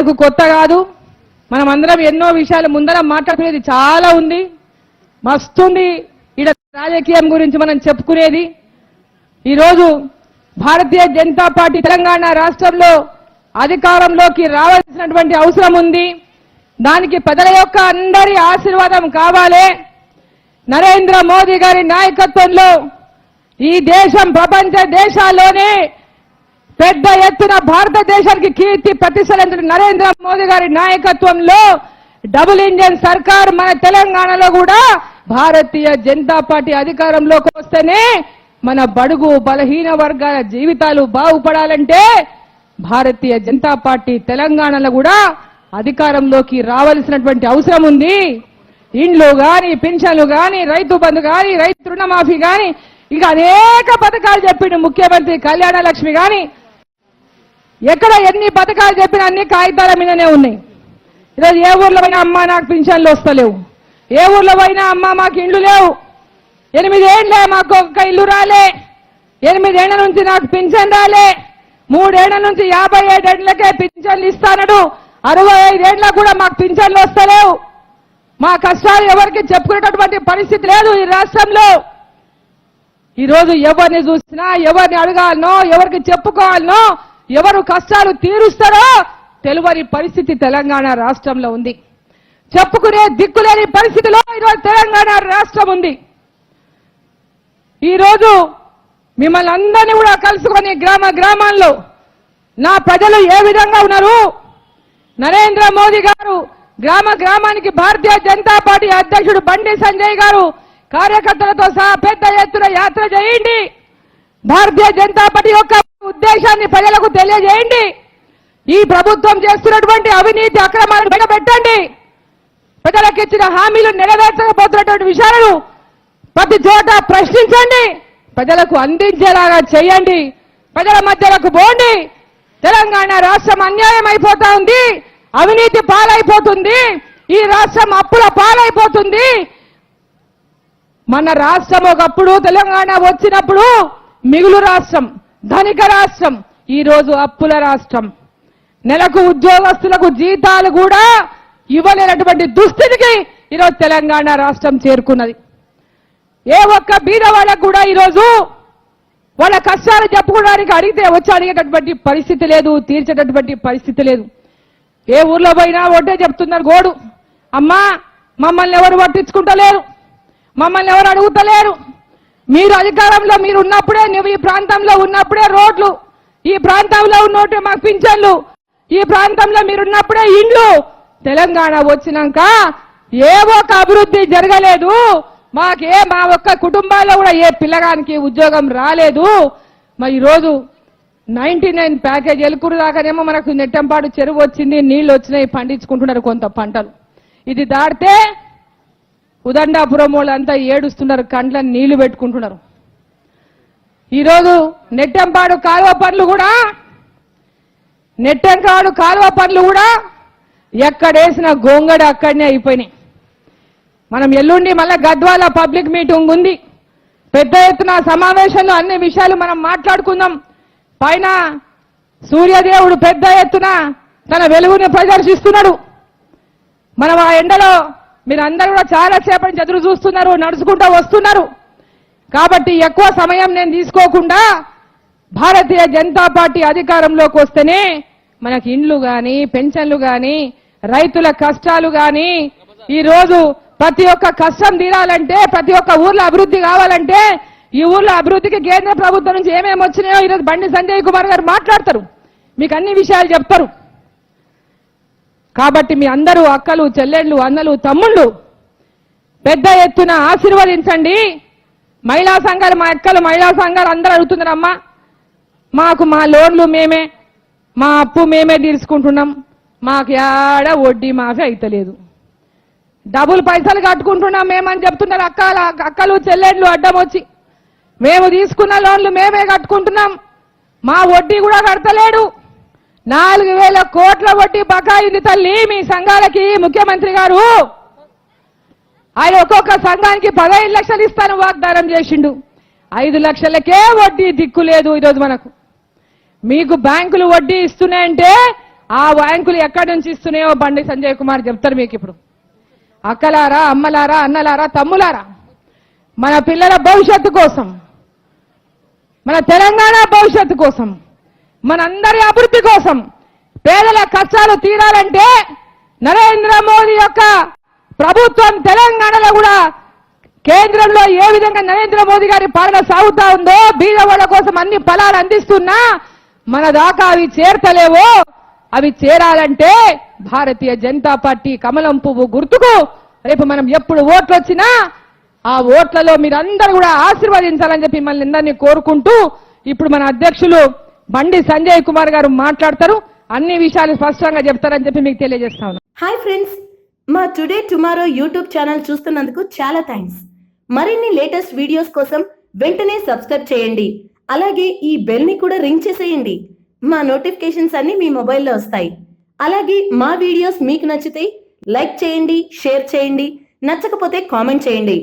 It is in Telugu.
మనకు కొత్త కాదు. మనం అందరం ఎన్నో విషయాలు ముందర మాట్లాడుకునేది చాలా ఉంది. మస్తుంది ఇక్కడ రాజకీయం గురించి మనం చెప్పుకునేది. ఈరోజు భారతీయ జనతా పార్టీ తెలంగాణ రాష్ట్రంలో అధికారంలోకి రావాల్సినటువంటి అవసరం ఉంది. దానికి ప్రజల యొక్క అందరి ఆశీర్వాదం కావాలి. నరేంద్ర మోదీ గారి నాయకత్వంలో ఈ దేశం ప్రపంచ దేశాల్లోనే పెద్ద ఎత్తున భారతదేశానికి కీర్తి ప్రతిష్టలు నరేంద్ర మోదీ గారి నాయకత్వంలో డబుల్ ఇంజన్ సర్కార్ మన తెలంగాణలో కూడా భారతీయ జనతా పార్టీ అధికారంలోకి వస్తేనే మన బడుగు బలహీన వర్గాల జీవితాలు బాగుపడాలంటే భారతీయ జనతా పార్టీ తెలంగాణలో కూడా అధికారంలోకి రావాల్సినటువంటి అవసరం ఉంది. ఇండ్లు గాని పింఛన్లు గాని రైతు బంధు గాని రైతు రుణమాఫీ గాని ఇక అనేక పథకాలు చెప్పిండు ముఖ్యమంత్రి కళ్యాణ లక్ష్మి గాని ఎక్కడ ఎన్ని పథకాలు చెప్పినా అన్ని కాగితాల మీదనే ఉన్నాయి. ఈరోజు ఏ ఊర్లో పోయినా అమ్మ నాకు పింఛన్లు వస్తలేవు. ఏ ఊర్లో పోయినా అమ్మ మాకు ఇండ్లు లేవు. ఎనిమిదేళ్ళే మాకు ఒక్క ఇల్లు రాలే. ఎనిమిదేళ్ళ నుంచి నాకు పింఛన్ రాలే. మూడేళ్ళ నుంచి యాభై ఏడేళ్ళకే పింఛన్లు ఇస్తానడు. అరవై ఐదేళ్ళ కూడా మాకు పింఛన్లు వస్తలేవు. మా కష్టాలు ఎవరికి చెప్పుకునేటటువంటి పరిస్థితి లేదు ఈ రాష్ట్రంలో. ఈరోజు ఎవరిని చూసినా ఎవరిని అడగాలనో ఎవరికి చెప్పుకోవాలనో ఎవరు కష్టాలు తీరుస్తారో తెలువని పరిస్థితి తెలంగాణ రాష్ట్రంలో ఉంది. చెప్పుకునే దిక్కులేని పరిస్థితిలో ఈరోజు తెలంగాణ రాష్ట్రం ఉంది. ఈరోజు మిమ్మల్ని అందరినీ కూడా కలుసుకొని గ్రామ గ్రామాల్లో నా ప్రజలు ఏ విధంగా ఉన్నారు? నరేంద్ర మోదీ గారు గ్రామ గ్రామానికి భారతీయ జనతా పార్టీ అధ్యక్షుడు బండి సంజయ్ గారు కార్యకర్తలతో సహా పెద్ద ఎత్తున యాత్ర చేయండి. భారతీయ జనతా పార్టీ యొక్క ఉద్దేశాన్ని ప్రజలకు తెలియజేయండి. ఈ ప్రభుత్వం చేస్తున్నటువంటి అవినీతి అక్రమాలను బయటపెట్టండి ప్రజలకు ఇచ్చిన హామీలు నెరవేర్చకపోతున్నటువంటి విషయాలను ప్రతి చోట ప్రశ్నించండి. ప్రజలకు అందించేలాగా చేయండి. ప్రజల మధ్యలకు పోండి. తెలంగాణ రాష్ట్రం అన్యాయం అయిపోతా ఉంది. అవినీతి పాలైపోతుంది. ఈ రాష్ట్రం అప్పుల పాలైపోతుంది. మన రాష్ట్రం ఒకప్పుడు తెలంగాణ వచ్చినప్పుడు మిగులు రాష్ట్రం. ధనిక రాష్ట్రం ఈరోజు అప్పుల రాష్ట్రం. నెలకు ఉద్యోగస్తులకు జీతాలు కూడా ఇవ్వలేనటువంటి దుస్థితికి ఈరోజు తెలంగాణ రాష్ట్రం చేరుకున్నది. ఏ ఒక్క బీద వాళ్ళకు కూడా ఈరోజు వాళ్ళ కష్టాలు చెప్పుకోవడానికి అడిగితే వచ్చి అడిగేటటువంటి పరిస్థితి లేదు తీర్చేటటువంటి పరిస్థితి లేదు. ఏ ఊర్లో పోయినా ఒకటే చెప్తున్నారు గోడు. అమ్మా మమ్మల్ని ఎవరు పట్టించుకుంటలేరు. మమ్మల్ని ఎవరు అడుగుతలేరు. మీరు అధికారంలో మీరు ఉన్నప్పుడే నువ్వు ఈ ప్రాంతంలో ఉన్నప్పుడే రోడ్లు ఈ ప్రాంతంలో ఉన్నట్టు మాకు పింఛన్లు ఈ ప్రాంతంలో మీరు ఉన్నప్పుడే ఇండ్లు తెలంగాణ వచ్చినాక ఏ ఒక్క అభివృద్ధి జరగలేదు. మాకే మా ఒక్క కుటుంబాల్లో కూడా ఏ పిల్లగానికి ఉద్యోగం రాలేదు. మరి ఈరోజు నైన్టీ నైన్ ప్యాకేజ్ ఎలుకూరు దాకానేమో మనకు నెట్టంపాడు చెరువు వచ్చింది నీళ్ళు వచ్చినాయి పండించుకుంటున్నారు కొంత పంటలు. ఇది దాటితే ఉదండాపురం వాళ్ళంతా ఏడుస్తున్నారు కండ్ల నీళ్ళు పెట్టుకుంటున్నారు. ఈరోజు నెట్టంపాడు కాలువ పనులు కూడా నెట్టెంపాడు కాలువ పనులు కూడా ఎక్కడేసిన గోంగడ అక్కడనే అయిపోయినాయి. మనం ఎల్లుండి మళ్ళా గద్వాల పబ్లిక్ మీటింగ్ ఉంది. పెద్ద ఎత్తున సమావేశంలో అన్ని విషయాలు మనం మాట్లాడుకుందాం. పైన సూర్యదేవుడు పెద్ద ఎత్తున తన వెలుగుని ప్రదర్శిస్తున్నాడు. మనం ఆ ఎండలో మీరు కూడా చాలా సేపటి నుంచి ఎదురు చూస్తున్నారు నడుచుకుంటూ వస్తున్నారు. కాబట్టి ఎక్కువ సమయం నేను తీసుకోకుండా భారతీయ జనతా పార్టీ అధికారంలోకి వస్తేనే మనకి ఇండ్లు కానీ పెన్షన్లు కానీ రైతుల కష్టాలు కానీ ఈరోజు ప్రతి ఒక్క కష్టం తీరాలంటే ప్రతి ఒక్క ఊర్లో అభివృద్ధి కావాలంటే ఈ ఊర్లో అభివృద్ధికి కేంద్ర ప్రభుత్వం నుంచి ఏమేమి వచ్చినాయో ఈరోజు బండి సంజయ్ కుమార్ గారు మాట్లాడతారు. మీకు అన్ని విషయాలు చెప్తారు. కాబట్టి మీ అందరూ అక్కలు చెల్లెళ్ళు అన్నలు తమ్ముళ్ళు పెద్ద ఎత్తున ఆశీర్వదించండి. మహిళా సంఘాలు మా అక్కలు మహిళా సంఘాలు అందరూ అడుగుతున్నారమ్మా. మాకు మా లోన్లు మేమే మా అప్పు మేమే తీర్చుకుంటున్నాం. మాకు ఏడ వడ్డీ మాఫీ అయితలేదు. డబుల్ పైసలు కట్టుకుంటున్నాం మేమని చెప్తున్నారు అక్కల అక్కలు చెల్లెళ్ళు అడ్డం వచ్చి. మేము తీసుకున్న లోన్లు మేమే కట్టుకుంటున్నాం. మా వడ్డీ కూడా కడతలేడు. నాలుగు వేల కోట్ల వడ్డీ బకాయింది తల్లి మీ సంఘాలకి ముఖ్యమంత్రి గారు. ఆయన ఒక్కొక్క సంఘానికి పదహైదు లక్షలు ఇస్తాను వాగ్దానం చేసిండు. ఐదు లక్షలకే వడ్డీ దిక్కు లేదు ఈరోజు మనకు. మీకు బ్యాంకులు వడ్డీ ఇస్తున్నాయంటే ఆ బ్యాంకులు ఎక్కడి నుంచి ఇస్తున్నాయో బండి సంజయ్ కుమార్ చెప్తారు మీకు ఇప్పుడు. అక్కలారా అమ్మలారా అన్నలారా తమ్ములారా మన పిల్లల భవిష్యత్తు కోసం మన తెలంగాణ భవిష్యత్తు కోసం మనందరి అభివృద్ధి కోసం పేదల కష్టాలు తీరాలంటే నరేంద్ర మోదీ యొక్క ప్రభుత్వం తెలంగాణలో కూడా కేంద్రంలో ఏ విధంగా నరేంద్ర మోదీ గారి పాలన సాగుతా ఉందో బీదవాళ్ళ కోసం అన్ని ఫలాలు అందిస్తున్నా మన దాకా అవి చేరతలేవో అవి చేరాలంటే భారతీయ జనతా పార్టీ కమలం పువ్వు గుర్తుకు. రేపు మనం ఎప్పుడు ఓట్లు వచ్చినా ఆ ఓట్లలో మీరందరూ కూడా ఆశీర్వదించాలని చెప్పి మిమ్మల్ని అందరినీ కోరుకుంటూ ఇప్పుడు మన అధ్యక్షులు బండి సంజయ్ కుమార్ గారు మాట్లాడతారు. అన్ని విషయాలు స్పష్టంగా చెప్తారని చెప్పి మీకు తెలియజేస్తా ఉన్నాను హాయ్ ఫ్రెండ్స్ మా టుడే టుమారో యూట్యూబ్ ఛానల్ చూస్తున్నందుకు చాలా థ్యాంక్స్. మరిన్ని లేటెస్ట్ వీడియోస్ కోసం వెంటనే సబ్స్క్రైబ్ చేయండి. అలాగే ఈ బెల్ని కూడా రింగ్ చేసేయండి. మా నోటిఫికేషన్స్ అన్ని మీ మొబైల్లో వస్తాయి. అలాగే మా వీడియోస్ మీకు నచ్చితే లైక్ చేయండి షేర్ చేయండి. నచ్చకపోతే కామెంట్ చేయండి.